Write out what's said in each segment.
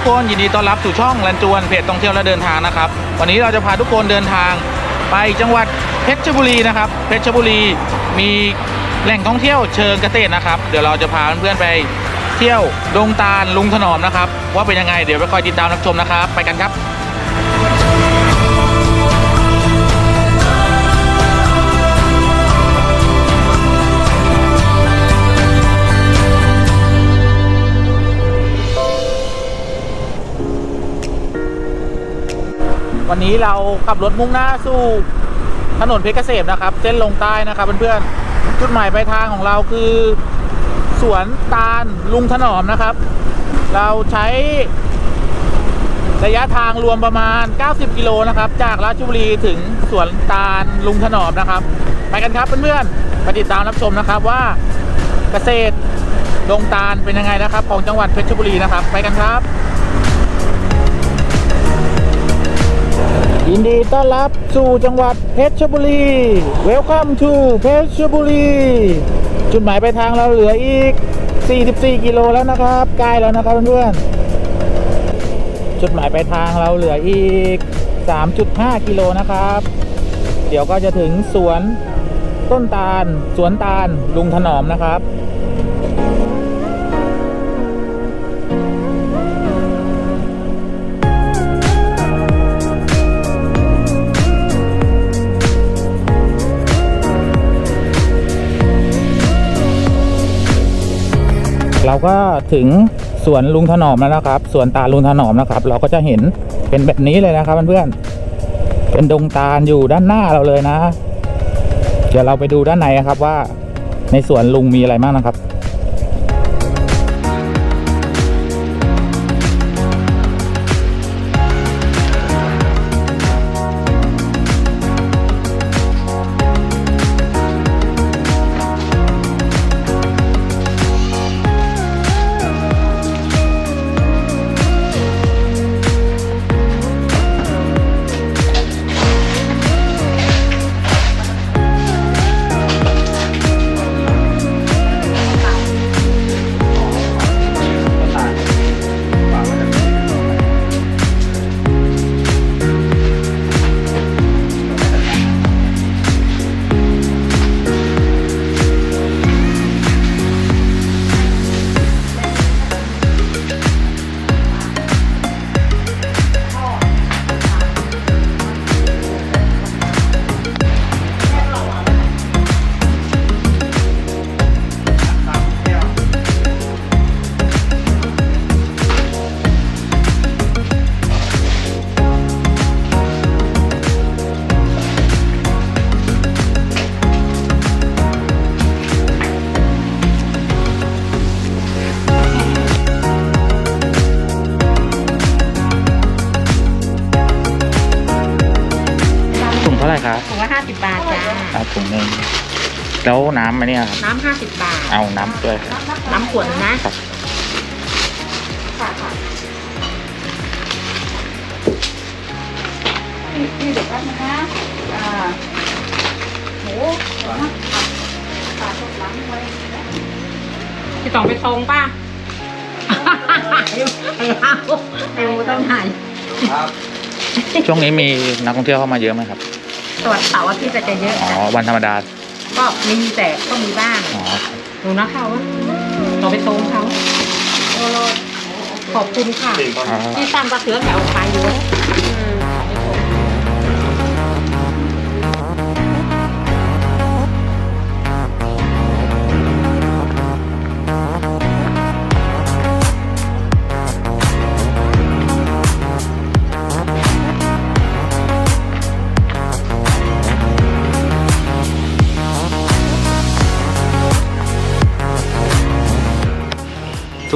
ทุกคนยินดีต้อนรับสู่ช่องลันจวนเพจท่องเที่ยวและเดินทางนะครับ วันนี้เราจะพาทุกคนเดินทางไปจังหวัดเพชรบุรีนะครับ เพชรบุรีมีแหล่งท่องเที่ยวเชิงเกษตรนะครับ เดี๋ยวเราจะพาเพื่อนๆไปเที่ยวดงตาลลุงถนอมนะครับ ว่าเป็นยังไงเดี๋ยวไปคอยติดตามรับชมนะครับ ไปกันครับ วันนี้เราขับรถมุ่งหน้าสู่ถนนเพชรเกษมนะครับ เส้นลงใต้นะครับเพื่อนๆจุดหมายปลายทางของเราคือ สวนตาลลุงถนอมนะครับ เราใช้ระยะทางรวมประมาณ 90 กิโลนะครับ จากราชบุรีถึงสวนตาลลุงถนอมนะครับ ไปกันครับเพื่อนๆไปติดตามรับชมนะครับว่าเกษตรดงตาลเป็นยังไงนะครับ ของจังหวัดเพชรบุรีนะครับ ไปกันครับ ยินดีต้อนรับสู่จังหวัดเพชรบุรี Welcome to เพชรบุรีจุดหมายปลายทางเราเหลืออีก 44 กิโลแล้วนะครับใกล้แล้วนะครับเพื่อนๆจุดหมายปลายทางเราเหลืออีก 3.5 กิโลนะครับ เดี๋ยวก็จะถึงสวนต้นตาล สวนตาลลุงถนอมนะครับ เราก็ถึงสวนลุงถนอมแล้วนะครับสวนตาลลุงถนอมนะครับ เราก็จะเห็นเป็นแบบนี้เลยนะครับเพื่อนๆเป็นดงตาลอยู่ด้านหน้าเราเลยนะ เดี๋ยวเราไปดูด้านในครับว่าในสวนลุงมีอะไรบ้างนะครับ แล้วน้ำอันเนี้ยครับ น้ำห้าสิบบาท เอาน้ำด้วยครับ น้ำขวดนะ ครับ ค่ะค่ะนี่นี่เดี๋ยวแป๊บนะคะอ่าโหเดี๋ยวนะปาดตกหลังไว้พี่ต้องไปทรงป่ะไอ้เอาไอ้หมูต้องหันช่วงนี้มีนักท่องเที่ยวเข้ามาเยอะไหมครับ ตรวจเสาร์อาทิตย์จะเยอะอ๋อจ้ะวันธรรมดา ก็มีแต่ก็มีบ้าง อ๋อหนูนะเขาเราไปโตรงเขาขอบคุณค่ะอ๋อที่ตามกระเสือแถวขายอยู่ทุ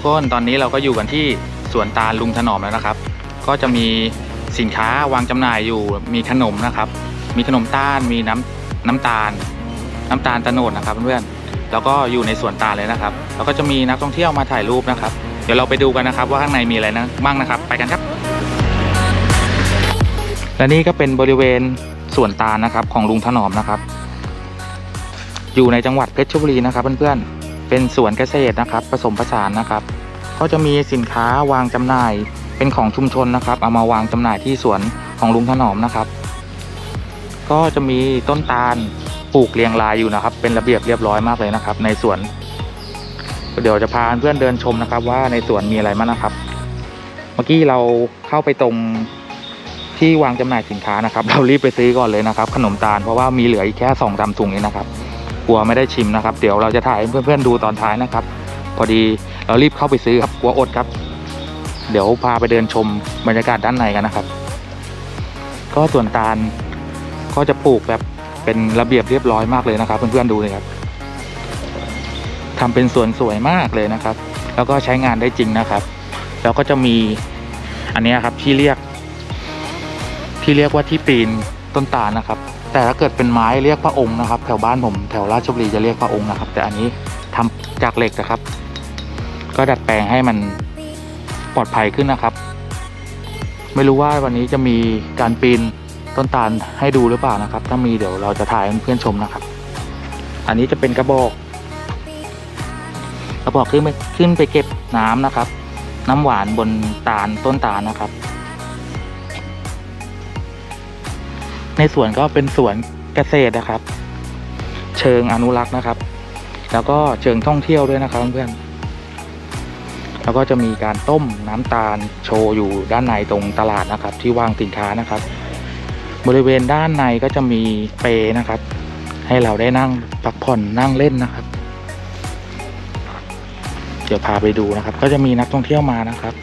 กคนตอนนี้เราก็อยู่กันที่สวนตาลลุงถนอมแล้วนะครับ ก็จะมีสินค้าวางจำหน่ายอยู่มีขนมนะครับ มีขนมต้านมีน้ำน้ำตาล น้ำตาลตะโนดนะครับเพื่อนๆแล้วก็อยู่ในสวนตาลเลยนะครับ แล้วก็จะมีนักท่องเที่ยวมาถ่ายรูปนะครับ เดี๋ยวเราไปดูกันนะครับ ว่าข้างในมีอะไรนะบ้างนะครับ ไปกันครับ และนี่ก็เป็นบริเวณสวนตาลนะครับของลุงถนอมนะครับ อยู่ในจังหวัดเพชรบุรีนะครับเพื่อนๆ เป็นสวนเกษตรนะครับ ผสมผสานนะครับ ก็จะมีสินค้าวางจำหน่ายเป็นของชุมชนนะครับ เอามาวางจำหน่ายที่สวนของลุงถนอมนะครับ ก็จะมีต้นตาลปลูกเรียงรายอยู่นะครับ เป็นระเบียบเรียบร้อยมากเลยนะครับ ในสวน เดี๋ยวจะพาเพื่อนเดินชมนะครับ ว่าในสวนมีอะไรบ้างนะครับ เมื่อกี้เราเข้าไปตรงที่วางจำหน่ายสินค้านะครับ เรารีบไปซื้อก่อนเลยนะครับ ขนมตาลเพราะว่ามีเหลืออีกแค่สองสามถุงนี้นะครับ ลัวไม่ได้ชิมนะครับ เดี๋ยวเราจะถ่ายให้เพื่อนๆดูตอนท้ายนะครับ พอดีเรารีบเข้าไปซื้อครับกลัวอดครับ เดี๋ยวพาไปเดินชมบรรยากาศด้านในกันนะครับ ก็ส่วนตาลก็จะปลูกแบบเป็นระเบียบเรียบร้อยมากเลยนะครับ เพื่อนๆดูเลยครับทำเป็นสวนสวยมากเลยนะครับ แล้วก็ใช้งานได้จริงนะครับ แล้วก็จะมีอันนี้ครับที่เรียก ที่เรียกว่าที่ปีนต้นตาลนะครับ แต่ถ้าเกิดเป็นไม้เรียกพระองค์นะครับ แถวบ้านผมแถวราชบุรีจะเรียกพระองค์นะครับ แต่อันนี้ทำจากเหล็กนะครับ ก็ดัดแปลงให้มันปลอดภัยขึ้นนะครับ ไม่รู้ว่าวันนี้จะมีการปีนต้นตาลให้ดูหรือเปล่านะครับ ถ้ามีเดี๋ยวเราจะถ่ายให้เพื่อนชมนะครับ อันนี้จะเป็นกระบอก กระบอกขึ้นไปขึ้นไปเก็บน้ำนะครับ น้ำหวานบนตาลต้นตาลนะครับ ในสวนก็เป็นสวนเกษตรนะครับ เชิงอนุรักษ์นะครับ แล้วก็เชิงท่องเที่ยวด้วยนะครับเพื่อนแล้วก็จะมีการต้มน้ำตาลโชว์อยู่ด้านในตรงตลาดนะครับ ที่วางสินค้านะครับ บริเวณด้านในก็จะมีเปนะครับ ให้เราได้นั่งพักผ่อนนั่งเล่นนะครับ เดี๋ยวพาไปดูนะครับ ก็จะมีนักท่องเที่ยวมานะครับ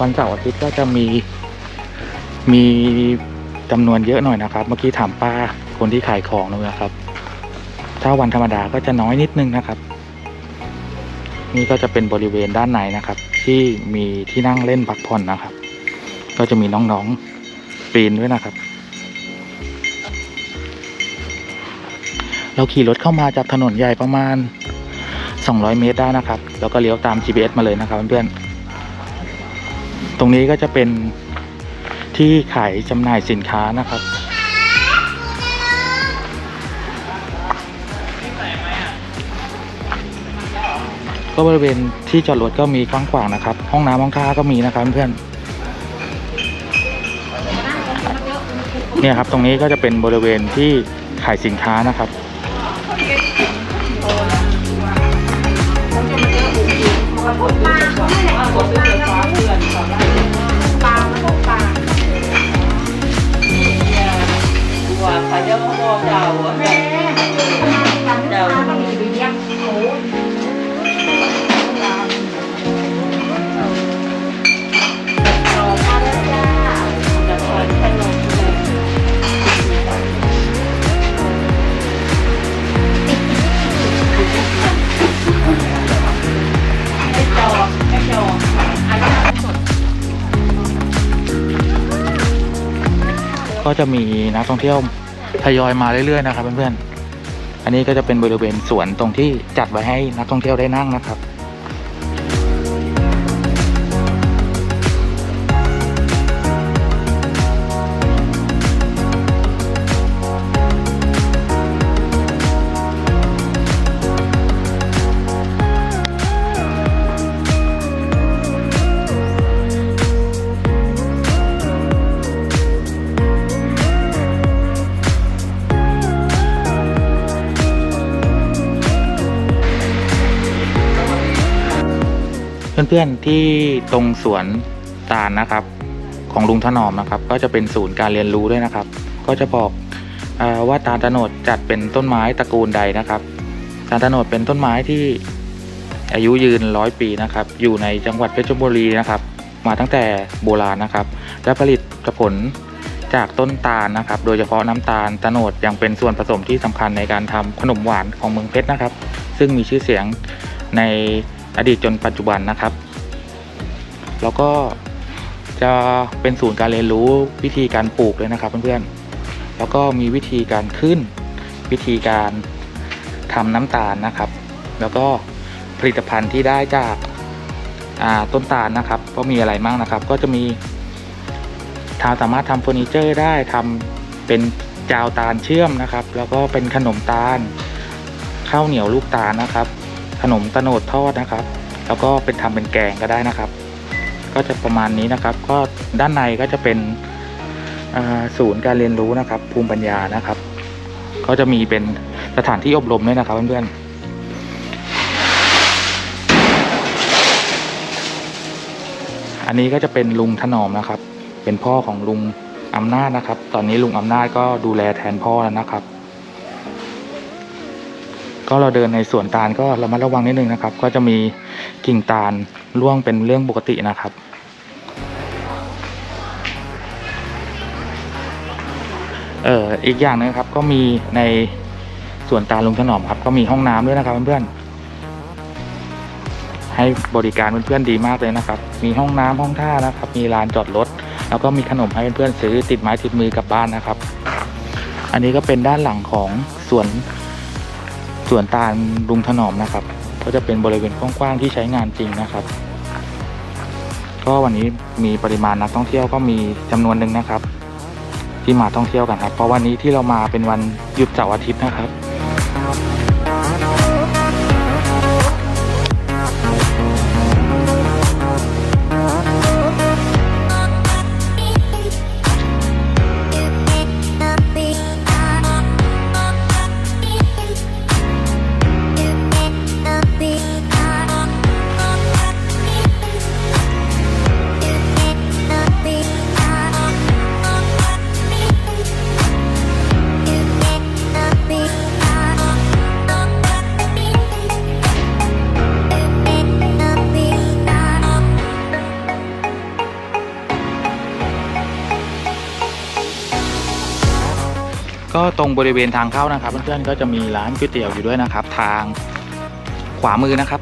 วันเสาร์อาทิตย์ก็จะมีมี จำนวนเยอะหน่อยนะครับ เมื่อกี้ถามป้าคนที่ขายของนะครับ ถ้าวันธรรมดาก็จะน้อยนิดนึงนะครับ นี่ก็จะเป็นบริเวณด้านในนะครับ ที่มีที่นั่งเล่นพักผ่อนนะครับ ก็จะมีน้องๆปีนด้วยนะครับ เราขี่รถเข้ามาจากถนนใหญ่ประมาณ 200 เมตรได้นะครับ แล้วก็เลี้ยวตาม GPS มาเลยนะครับเพื่อนๆตรงนี้ก็จะเป็น ที่ขายจำหน่ายสินค้านะครับ ก็บริเวณที่จอดรถก็มีกว้างขวางนะครับ ห้องน้ำห้องท่าก็มีนะครับเพื่อนเนี่ยครับตรงนี้ก็จะเป็นบริเวณที่ขายสินค้านะครับ ก็จะมีนักท่องเที่ยวทยอยมาเรื่อยๆนะครับเพื่อนๆอันนี้ก็จะเป็นบริเวณสวนตรงที่จัดไว้ให้นักท่องเที่ยวได้นั่งนะครับ เพื่อนๆที่ตรงสวนตาลนะครับ ของลุงถนอมนะครับ ก็จะเป็นศูนย์การเรียนรู้ด้วยนะครับ ก็จะบอกอว่าตาลตะโนดจัดเป็นต้นไม้ตระกูลใดนะครับ ตาลตะโนดเป็นต้นไม้ที่อายุยืนร้อยปีนะครับ อยู่ในจังหวัดเพชรบุรีนะครับ มาตั้งแต่โบราณนะครับ และผลิตผลจากต้นตาลนะครับ โดยเฉพาะน้ำตาลตะโนดยังเป็นส่วนผสมที่สำคัญในการทำขนมหวานของเมืองเพชรนะครับ ซึ่งมีชื่อเสียงใน อดีตจนปัจจุบันนะครับ แล้วก็จะเป็นศูนย์การเรียนรู้วิธีการปลูกเลยนะครับเพื่อนๆ แล้วก็มีวิธีการขึ้น วิธีการทำน้ำตาลนะครับ แล้วก็ผลิตภัณฑ์ที่ได้จากาต้นตาลนะครับ ก็มีอะไรบ้างนะครับ ก็จะมีทาสามารถทำเฟอร์นิเจอร์ได้ทำเป็นจาวตาลเชื่อมนะครับ แล้วก็เป็นขนมตาล ข้าวเหนียวลูกตาลนะครับ ขนมตะโนดทอดนะครับ แล้วก็เป็นทำเป็นแกงก็ได้นะครับ ก็จะประมาณนี้นะครับ ก็ด้านในก็จะเป็นศูนย์การเรียนรู้นะครับ ภูมิปัญญานะครับ ก็จะมีเป็นสถานที่อบรมด้วยนะครับเพื่อนๆอันนี้ก็จะเป็นลุงถนอมนะครับ เป็นพ่อของลุงอำนาจนะครับ ตอนนี้ลุงอำนาจก็ดูแลแทนพ่อแล้วนะครับ ก็เราเดินในสวนตาลก็ระมัดระวังนิดนึงนะครับ ก็จะมีกิ่งตาลร่วงเป็นเรื่องปกตินะครับเอ่ออีกอย่างหนึงครับก็มีในสวนตาลลุงถนอมครับ ก็มีห้องน้ำด้วยนะครับเพื่อนๆให้บริการเพื่อนๆดีมากเลยนะครับ มีห้องน้ำห้องท่านะครับ มีลานจอดรถ แล้วก็มีขนมให้เพื่อนๆซื้อติดไม้ติดมือกลับบ้านนะครับ อันนี้ก็เป็นด้านหลังของสวน ส่วนตาลลุงถนอมนะครับ ก็จะเป็นบริเวณกว้างๆที่ใช้งานจริงนะครับก็วันนี้มีปริมาณนักท่องเที่ยวก็มีจำนวนหนึ่งนะครับ ที่มาท่องเที่ยวกันครับ เพราะวันนี้ที่เรามาเป็นวันหยุดเสาร์อาทิตย์นะครับ ตรงบริเวณทางเข้านะครับ เพื่อนๆก็จะมีร้านก๋วยเตี๋ยวอยู่ด้วยนะครับ ทางขวามือนะครับ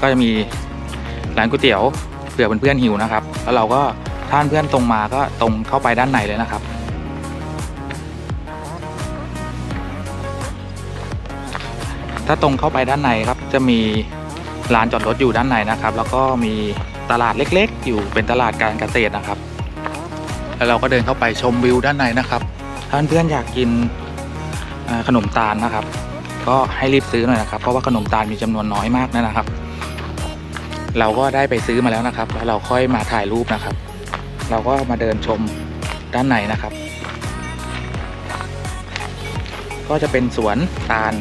ก็จะมีร้านก๋วยเตี๋ยวเผื่อเพื่อนๆหิวนะครับ แล้วเราก็ท่านเพื่อนตรงมาก็ตรงเข้าไปด้านในเลยนะครับ ถ้าตรงเข้าไปด้านในครับจะมีลานจอดรถอยู่ด้านในนะครับ แล้วก็มีตลาดเล็กๆ อยู่เป็นตลาดการเกษตรนะครับ แล้วเราก็เดินเข้าไปชมวิวด้านในนะครับ ถ้าเพื่อนๆอยากกินขนมตาลนะครับ ก็ให้รีบซื้อหน่อยนะครับ เพราะว่าขนมตาลมีจำนวนน้อยมากนะครับ เราก็ได้ไปซื้อมาแล้วนะครับ แล้วเราค่อยมาถ่ายรูปนะครับ เราก็มาเดินชมด้านในนะครับ ก็จะเป็นสวนตาล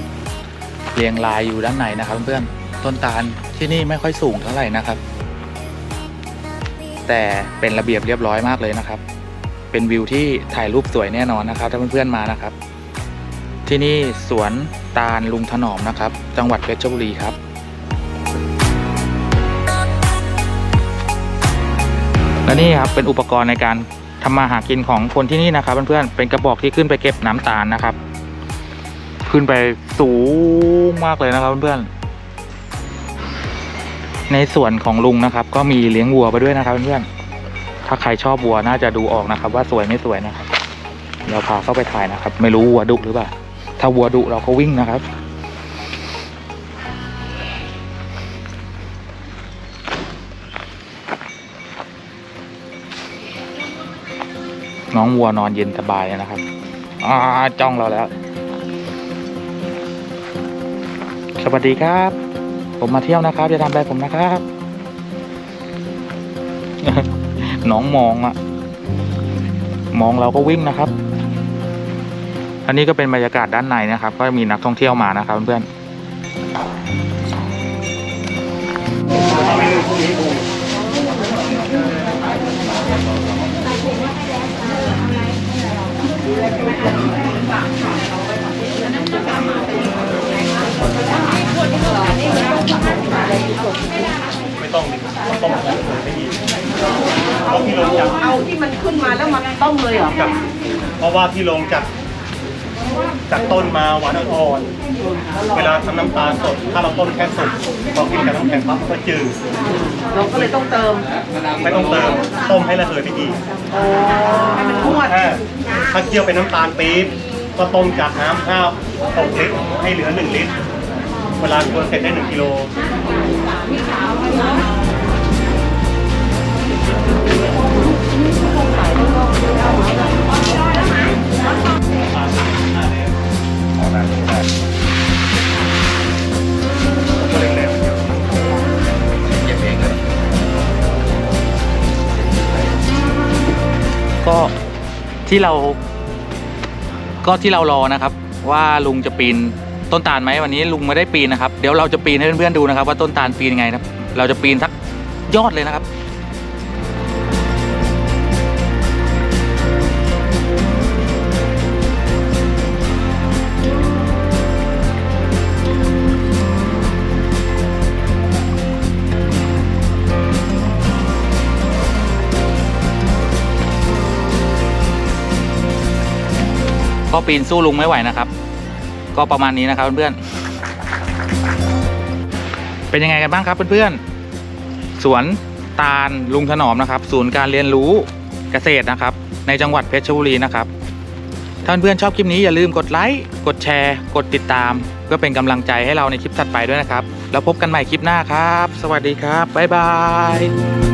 เรียงรายอยู่ด้านในนะครับ เพื่อนๆต้นตาลที่นี่ไม่ค่อยสูงเท่าไหร่นะครับ แต่เป็นระเบียบเรียบร้อยมากเลยนะครับ เป็นวิวที่ถ่ายรูปสวยแน่นอนนะครับถ้าเพื่อนๆมานะครับ ที่นี่สวนตาลลุงถนอมนะครับ จังหวัดเพชรบุรีครับและนี่ครับเป็นอุปกรณ์ในการทำมาหากินของคนที่นี่นะครับเพื่อนๆเป็นกระบอกที่ขึ้นไปเก็บน้ำตาลนะครับ ขึ้นไปสูงมากเลยนะครับเพื่อนๆในส่วนของลุงนะครับ ก็มีเลี้ยงวัวไปด้วยนะครับเพื่อนๆ ถ้าใครชอบวัวน่าจะดูออกนะครับ ว่าสวยไม่สวยนะครับ เราพาเข้าไปถ่ายนะครับ ไม่รู้วัวดุหรือเปล่า ถ้าวัวดุเราก็วิ่งนะครับน้องวัวนอนเย็นสบายเลยนะครับอ่าจ้องเราแล้ว สวัสดีครับ ผมมาเที่ยวนะครับจะทำอะไรผมนะครับ น้องมองอะมองเราก็วิ่งนะครับ อันนี้ก็เป็นบรรยากาศด้านในนะครับ ก็มีนักท่องเที่ยวมานะครับเพื่อนไม่ต้องดิต้มแล้วไม่ดีเพราะที่ลงจาก เอาที่ มันขึ้นมาแล้วมันต้มเลยเหรอจากเพราะว่าที่ลงจากจากต้นมาหวานอ่อนๆเวลาทำน้ำตาลสด ถ้าเราต้มแค่สดพอกินกับน้ำแข็งปั๊บมันก็จืดเราก็เลยต้องเติม ไม่ต้องเติม ต้มให้ระเหยพี่ดีโอ้ให้มันนวดถ้าถ้าเคี่ยวเป็นน้ำตาลปี๊บก็ต้มจากน้ำข้าว6ลิตรให้เหลือ 1 ลิตร เวลากวนเสร็จได้ 1กิโล ที่เรา ก็ที่เรารอนะครับ ว่าลุงจะปีนต้นตาลไหมวันนี้ลุงไม่ได้ปีนนะครับ เดี๋ยวเราจะปีนให้เพื่อนๆดูนะครับ ว่าต้นตาลปีนยังไงนะครับ เราจะปีนสักยอดเลยนะครับ ก็ปีนสู้ลุงไม่ไหวนะครับ ก็ประมาณนี้นะครับเพื่อนๆเป็นยังไงกันบ้างครับเพื่อนๆสวนตาลลุงถนอมนะครับ ศูนย์การเรียนรู้เกษตรนะครับ ในจังหวัดเพชรบุรีนะครับถ้าเพื่อนๆชอบคลิปนี้อย่าลืมกดไลค์กดแชร์ กดติดตามเพื่อเป็นกำลังใจให้เราในคลิปถัดไปด้วยนะครับ แล้วพบกันใหม่คลิปหน้าครับ สวัสดีครับ บ๊ายบาย